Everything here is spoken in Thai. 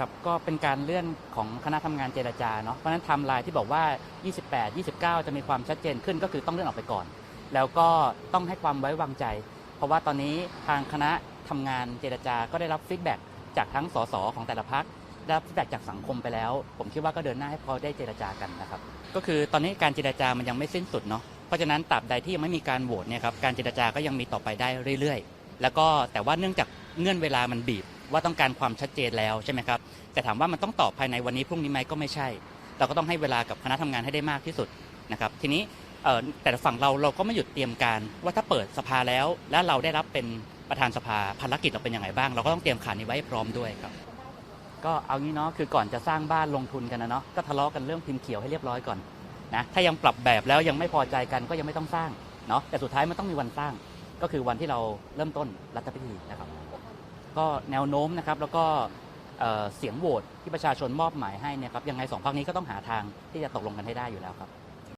ครับก็เป็นการเลื่อนของคณะทำงานเจรจาเนาะเพราะฉะนั้นไทม์ไลน์ที่บอกว่า 28 29 จะมีความชัดเจนขึ้นก็คือต้องเลื่อนออกไปก่อน แล้วก็ต้องให้ความไว้วางใจ เพราะว่าตอนนี้ทางคณะทำงานเจรจาก็ได้รับฟีดแบ็กจากทั้งสสของแต่ละพักได้รับฟีดแบ็กจากสังคมไปแล้ว ผมคิดว่าก็เดินหน้าให้พอได้เจรจากันนะครับก็คือตอนนี้การเจรจามันยังไม่สิ้นสุดเนาะเพราะฉะนั้นตราบใดที่ยังไม่มีการโหวตเนี่ยครับการเจรจาก็ยังมีต่อไปได้เรื่อย ๆ แล้วก็แต่ว่าเนื่องจากเงื่อนเวลามันบีบ ว่าต้องการความชัดเจนแล้วใช่ไหมครับแต่ถามว่ามันต้องตอบภายในวันนี้พรุ่งนี้ไหมก็ไม่ใช่ เราก็ต้องให้เวลากับคณะทำงานให้ได้มากที่สุดนะครับทีนี้แต่ฝั่งเราเราก็ไม่หยุดเตรียมการ ว่าถ้าเปิดสภาแล้ว และเราได้รับเป็นประธานสภาภารกิจเราเป็นยังไงบ้าง เราก็ต้องเตรียมขานี้ไว้พร้อมด้วยครับ ก็เอางี้เนาะคือก่อนจะสร้างบ้านลงทุนกันนะเนาะก็ทะเลาะกันเรื่องพิมพ์เขียวให้เรียบร้อยก่อนนะถ้ายังปรับแบบแล้วยังไม่พอใจกันก็ยังไม่ต้องสร้างเนาะแต่สุดท้ายมันต้องมีวันสร้าง ก็คือวันที่เราเริ่มต้นรัฐพิธีนะครับ ก็แนวโน้มนะครับแล้วก็เสียงโหวตที่ประชาชนมอบหมายให้เนี่ยครับยังไงสองพรรคนี้ก็ต้องหาทางที่จะตกลงกันให้ได้อยู่แล้วครับ